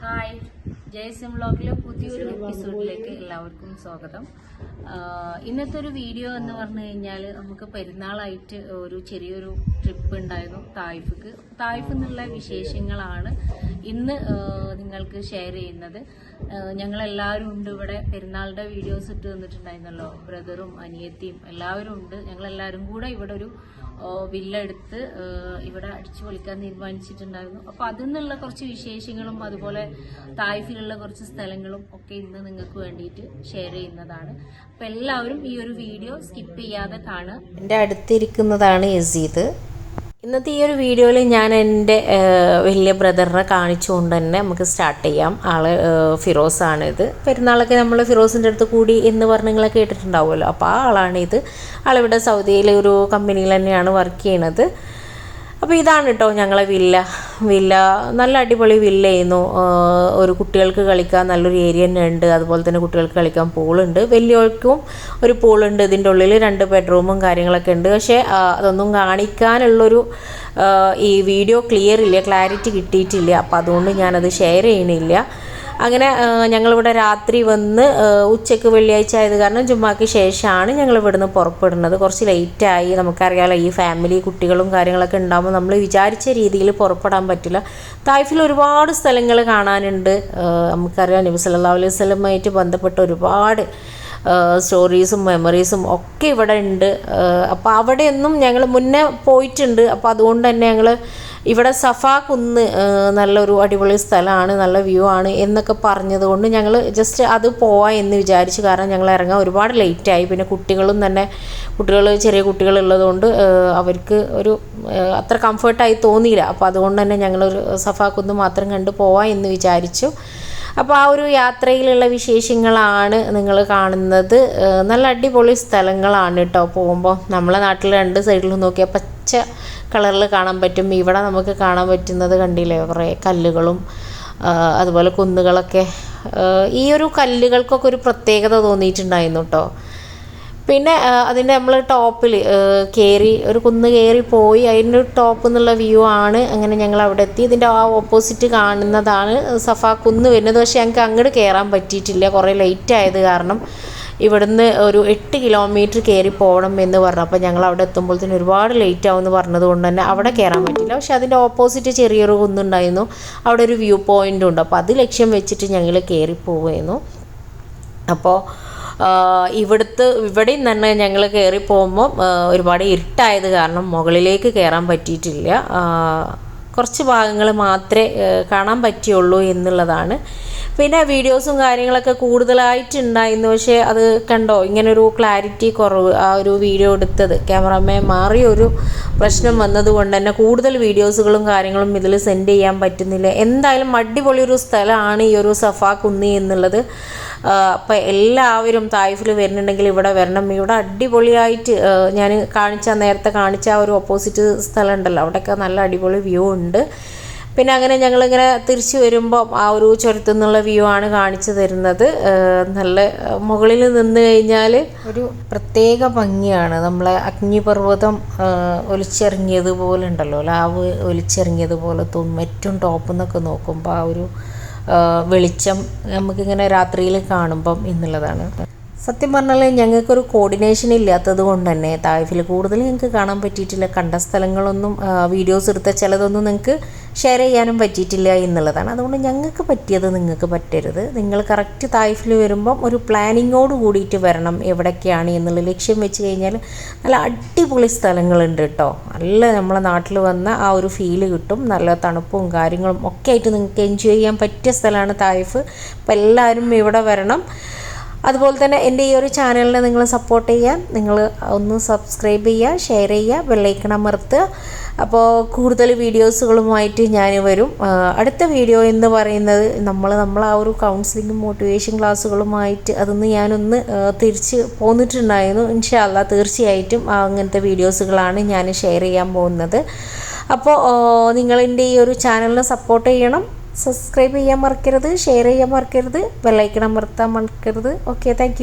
Hi. ജയസിം വ്ളോഗിലെ പുതിയൊരു എപ്പിസോഡിലേക്ക് എല്ലാവർക്കും സ്വാഗതം. ഇന്നത്തെ ഒരു വീഡിയോ എന്ന് പറഞ്ഞു കഴിഞ്ഞാൽ നമുക്ക് പെരുന്നാളായിട്ട് ഒരു ചെറിയൊരു ട്രിപ്പ് ഉണ്ടായിരുന്നു തായ്ഫിക്ക്. തായ്ഫ് എന്നുള്ള വിശേഷങ്ങളാണ് ഇന്ന് നിങ്ങൾക്ക് ഷെയർ ചെയ്യുന്നത്. ഞങ്ങളെല്ലാവരും ഉണ്ട് ഇവിടെ. പെരുന്നാളുടെ വീഡിയോസ് ഇട്ട് തന്നിട്ടുണ്ടായിരുന്നല്ലോ. ബ്രദറും അനിയത്തിയും എല്ലാവരും ഉണ്ട്. ഞങ്ങളെല്ലാവരും കൂടെ ഇവിടെ ഒരു ആഹ് വില്ല എടുത്ത് ഇവിടെ അടിച്ചു പൊളിക്കാൻ തീരുമാനിച്ചിട്ടുണ്ടായിരുന്നു. അപ്പൊ അതിൽ നിന്നുള്ള കുറച്ച് വിശേഷങ്ങളും അതുപോലെ തായ്ഫിലുള്ള കുറച്ച് സ്ഥലങ്ങളും ഒക്കെ ഇന്ന് നിങ്ങൾക്ക് വേണ്ടിയിട്ട് ഷെയർ ചെയ്യുന്നതാണ്. അപ്പൊ എല്ലാവരും ഈ ഒരു വീഡിയോ സ്കിപ്പ് ചെയ്യാതെ കാണുക. എന്റെ അടുത്തിരിക്കുന്നതാണ് യസീദ്. ഇന്നത്തെ ഈ ഒരു വീഡിയോയിൽ ഞാൻ എന്റെ വലിയ ബ്രദറിനെ കാണിച്ചുകൊണ്ട് തന്നെ നമുക്ക് സ്റ്റാർട്ട് ചെയ്യാം. ആൾ ഫിറോസാണ് ഇത്. പെരുന്നാളൊക്കെ നമ്മൾ ഫിറോസിന്റെ അടുത്ത് കൂടി എന്ന് പറഞ്ഞ് നിങ്ങളെ കേട്ടിട്ടുണ്ടാവുമല്ലോ. അപ്പോൾ ആ ആളാണ് ഇത്. ആളിവിടെ സൗദിയിലെ ഒരു കമ്പനിയിൽ തന്നെയാണ് വർക്ക് ചെയ്യണത്. അപ്പോൾ ഇതാണ് കേട്ടോ ഞങ്ങളെ വില്ല. വില്ല നല്ല അടിപൊളി വില്ലയായിരുന്നു. ഒരു കുട്ടികൾക്ക് കളിക്കാൻ നല്ലൊരു ഏരിയ തന്നെ ഉണ്ട്. അതുപോലെ തന്നെ കുട്ടികൾക്ക് കളിക്കാൻ പൂളുണ്ട് വലിയവർക്കും ഒരു പൂളുണ്ട് ഇതിന്റെ ഉള്ളിൽ രണ്ട് ബെഡ്റൂമും കാര്യങ്ങളൊക്കെ ഉണ്ട്. പക്ഷേ അതൊന്നും കാണിക്കാനുള്ളൊരു ഈ വീഡിയോ ക്ലിയർ ഇല്ല ക്ലാരിറ്റി കിട്ടിയിട്ടില്ല. അപ്പോൾ അതുകൊണ്ട് ഞാനത് ഷെയർ ചെയ്യണില്ല. അങ്ങനെ ഞങ്ങളിവിടെ രാത്രി വന്ന് ഉച്ചയ്ക്ക് വെള്ളിയാഴ്ച ആയത് കാരണം ജുമ്മാക്ക് ശേഷമാണ് ഞങ്ങൾ ഇവിടുന്ന് പുറപ്പെടുന്നത്. കുറച്ച് ലേറ്റായി. നമുക്കറിയാമല്ലോ ഈ ഫാമിലി കുട്ടികളും കാര്യങ്ങളൊക്കെ ഉണ്ടാകുമ്പോൾ നമ്മൾ വിചാരിച്ച രീതിയിൽ പുറപ്പെടാൻ പറ്റില്ല. തായ്ഫിൽ ഒരുപാട് സ്ഥലങ്ങൾ കാണാനുണ്ട്. നമുക്കറിയാം നബി സല്ലല്ലാഹു അലൈഹി സ്വലമായിട്ട് ബന്ധപ്പെട്ട ഒരുപാട് സ്റ്റോറീസും മെമ്മറീസും ഒക്കെ ഇവിടെ ഉണ്ട്. അപ്പോൾ അവിടെയൊന്നും ഞങ്ങൾ മുന്നേ പോയിട്ടുണ്ട്. അപ്പോൾ അതുകൊണ്ട് തന്നെ ഞങ്ങൾ ഇവിടെ സഫാ കുന്ന് നല്ലൊരു അടിപൊളി സ്ഥലമാണ് നല്ല വ്യൂ ആണ് എന്നൊക്കെ പറഞ്ഞതുകൊണ്ട് ഞങ്ങൾ ജസ്റ്റ് അത് പോവാം എന്ന് വിചാരിച്ചു. കാരണം ഞങ്ങൾ ഇറങ്ങാൻ ഒരുപാട് ലേറ്റായി പിന്നെ കുട്ടികളും തന്നെ കുട്ടികൾ ചെറിയ കുട്ടികളുള്ളതുകൊണ്ട് അവർക്ക് ഒരു അത്ര കംഫർട്ടായി തോന്നിയില്ല. അപ്പോൾ അതുകൊണ്ട് തന്നെ ഞങ്ങളൊരു സഫാ കുന്ന് മാത്രം കണ്ട് പോവാം എന്ന് വിചാരിച്ചു. അപ്പോൾ ആ ഒരു യാത്രയിലുള്ള വിശേഷങ്ങളാണ് നിങ്ങൾ കാണുന്നത്. നല്ല അടിപൊളി സ്ഥലങ്ങളാണ് കേട്ടോ പോകുമ്പോൾ നമ്മളെ നാട്ടിൽ രണ്ട് സൈഡിലും നോക്കിയാൽ പച്ച കളറിൽ കാണാൻ പറ്റും. ഇവിടെ നമുക്ക് കാണാൻ പറ്റുന്നത് കണ്ടില്ലേ കുറേ കല്ലുകളും അതുപോലെ കുന്നുകളൊക്കെ. ഈ ഒരു കല്ലുകൾക്കൊക്കെ ഒരു പ്രത്യേകത തോന്നിയിട്ടുണ്ടായിരുന്നു കേട്ടോ പിന്നെ അതിന്റെ നമ്മൾ ടോപ്പിൽ കയറി ഒരു കുന്ന് കയറി പോയി അതിന്റെ ടോപ്പ് എന്നുള്ള വ്യൂ ആണ് അങ്ങനെ ഞങ്ങൾ അവിടെ എത്തി. ഇതിന്റെ ആ ഓപ്പോസിറ്റ് കാണുന്നതാണ് സഫ കുന്ന് വരുന്നത്. പക്ഷേ ഞങ്ങൾക്ക് അങ്ങോട്ട് കയറാൻ പറ്റിയിട്ടില്ല. കുറേ ലേറ്റ് ആയത് കാരണം ഇവിടുന്ന് ഒരു എട്ട് കിലോമീറ്റർ കയറി പോകണം എന്ന് പറഞ്ഞു. അപ്പോൾ ഞങ്ങൾ അവിടെ എത്തുമ്പോഴത്തേന് ഒരുപാട് ലേറ്റ് ആവും എന്ന് പറഞ്ഞതുകൊണ്ട് തന്നെ അവിടെ കയറാൻ പറ്റില്ല പക്ഷെ അതിന്റെ ഓപ്പോസിറ്റ് ചെറിയൊരു കുന്നുണ്ടായിരുന്നു. അവിടെ ഒരു വ്യൂ പോയിന്റ് ഉണ്ട്. അപ്പോൾ അത് ലക്ഷ്യം വെച്ചിട്ട് ഞങ്ങൾ കയറി പോവുമായിരുന്നു അപ്പോൾ ഇവിടുത്തെ ഇവിടെയും തന്നെ ഞങ്ങൾ കയറി പോകുമ്പോൾ ഒരുപാട് ഇരുട്ടായത് കാരണം മുകളിലേക്ക് കയറാൻ പറ്റിയിട്ടില്ല. കുറച്ച് ഭാഗങ്ങൾ മാത്രമേ കാണാൻ പറ്റിയുള്ളൂ എന്നുള്ളതാണ്. പിന്നെ വീഡിയോസും കാര്യങ്ങളൊക്കെ കൂടുതലായിട്ടുണ്ടായിരുന്നു. പക്ഷേ അത് കണ്ടോ? ഇങ്ങനൊരു ക്ലാരിറ്റി കുറവ് ആ ഒരു വീഡിയോ എടുത്തത്. ക്യാമറമാൻ മാറിയ ഒരു പ്രശ്നം വന്നതുകൊണ്ട് തന്നെ കൂടുതൽ വീഡിയോസുകളും കാര്യങ്ങളും ഇതിൽ സെൻഡ് ചെയ്യാൻ പറ്റുന്നില്ല. എന്തായാലും അടിപൊളി ഒരു സ്ഥലമാണ് ഈ ഒരു സഫാ കുന്നി എന്നുള്ളത്. അപ്പം എല്ലാവരും തായ്ഫിൽ വരുന്നുണ്ടെങ്കിൽ ഇവിടെ വരണം. ഇവിടെ അടിപൊളിയായിട്ട് ഞാൻ കാണിച്ച നേരത്തെ കാണിച്ച ഒരു ഓപ്പോസിറ്റ് സ്ഥലം ഉണ്ടല്ലോ അവിടെയൊക്കെ നല്ല അടിപൊളി വ്യൂ ഉണ്ട്. പിന്നെ അങ്ങനെ ഞങ്ങളിങ്ങനെ തിരിച്ചു വരുമ്പോൾ ആ ഒരു ചുരത്തു നിന്നുള്ള വ്യൂ ആണ് കാണിച്ചു തരുന്നത്. നല്ല മുകളിൽ നിന്ന് കഴിഞ്ഞാൽ ഒരു പ്രത്യേക ഭംഗിയാണ്. നമ്മളെ അഗ്നിപർവതം ഒലിച്ചെറിഞ്ഞതുപോലെ ഉണ്ടല്ലോ. ലാവ് ഒലിച്ചെറിഞ്ഞതുപോലെ തോന്നും. ഏറ്റവും ടോപ്പിൽ നിന്നൊക്കെ നോക്കുമ്പോൾ ആ ഒരു വെളിച്ചം നമുക്കിങ്ങനെ രാത്രിയിൽ കാണുമ്പം എന്നുള്ളതാണ്. സത്യം പറഞ്ഞാൽ ഞങ്ങൾക്കൊരു കോർഡിനേഷൻ ഇല്ലാത്തത് കൊണ്ട് തന്നെ തായ്ഫിൽ കൂടുതൽ ഞങ്ങൾക്ക് കാണാൻ പറ്റിയിട്ടില്ല. കണ്ട സ്ഥലങ്ങളൊന്നും വീഡിയോസ് എടുത്ത ചിലതൊന്നും നിങ്ങൾക്ക് ഷെയർ ചെയ്യാനും പറ്റിയിട്ടില്ല എന്നുള്ളതാണ്. അതുകൊണ്ട് ഞങ്ങൾക്ക് പറ്റിയത് നിങ്ങൾക്ക് പറ്റരുത്. നിങ്ങൾ കറക്റ്റ് തായ്ഫിൽ വരുമ്പം ഒരു പ്ലാനിങ്ങോട് കൂടിയിട്ട് വരണം എവിടെയൊക്കെയാണ് എന്നുള്ള ലക്ഷ്യം വെച്ച് കഴിഞ്ഞാൽ നല്ല അടിപൊളി സ്ഥലങ്ങളുണ്ട് കേട്ടോ. നല്ല നമ്മളെ നാട്ടിൽ വന്ന ആ ഒരു ഫീൽ കിട്ടും. നല്ല തണുപ്പും കാര്യങ്ങളും ഒക്കെ ആയിട്ട് നിങ്ങൾക്ക് എൻജോയ് ചെയ്യാൻ പറ്റിയ സ്ഥലമാണ് തായ്ഫ് അപ്പം എല്ലാവരും ഇവിടെ വരണം. അതുപോലെ തന്നെ എന്റെ ഈ ഒരു ചാനലിനെ നിങ്ങൾ സപ്പോർട്ട് ചെയ്യാം നിങ്ങൾ ഒന്ന് സബ്സ്ക്രൈബ് ചെയ്യുക ഷെയർ ചെയ്യുക ബെല്ലൈക്കൺ അമർത്തുക. അപ്പോൾ കൂടുതൽ വീഡിയോസുകളുമായിട്ട് ഞാൻ വരും. അടുത്ത വീഡിയോ എന്ന് പറയുന്നത് നമ്മൾ നമ്മൾ ആ ഒരു കൗൺസിലിങ്ങും മോട്ടിവേഷൻ ക്ലാസ്സുകളുമായിട്ട് അതൊന്ന് ഞാനൊന്ന് തിരിച്ച് പോന്നിട്ടുണ്ടായിരുന്നു. ഇൻഷാല്ല തീർച്ചയായിട്ടും അങ്ങനത്തെ വീഡിയോസുകളാണ് ഞാൻ ഷെയർ ചെയ്യാൻ പോകുന്നത്. അപ്പോൾ നിങ്ങളെന്റെ ഈ ഒരു ചാനലിനെ സപ്പോർട്ട് ചെയ്യണം. സബ്സ്ക്രൈബ് ചെയ്യാൻ മറക്കരുത് ഷെയർ ചെയ്യാൻ മറക്കരുത് ബെല്ലൈക്കൺ അമർത്താൻ മറക്കരുത്. Okay thank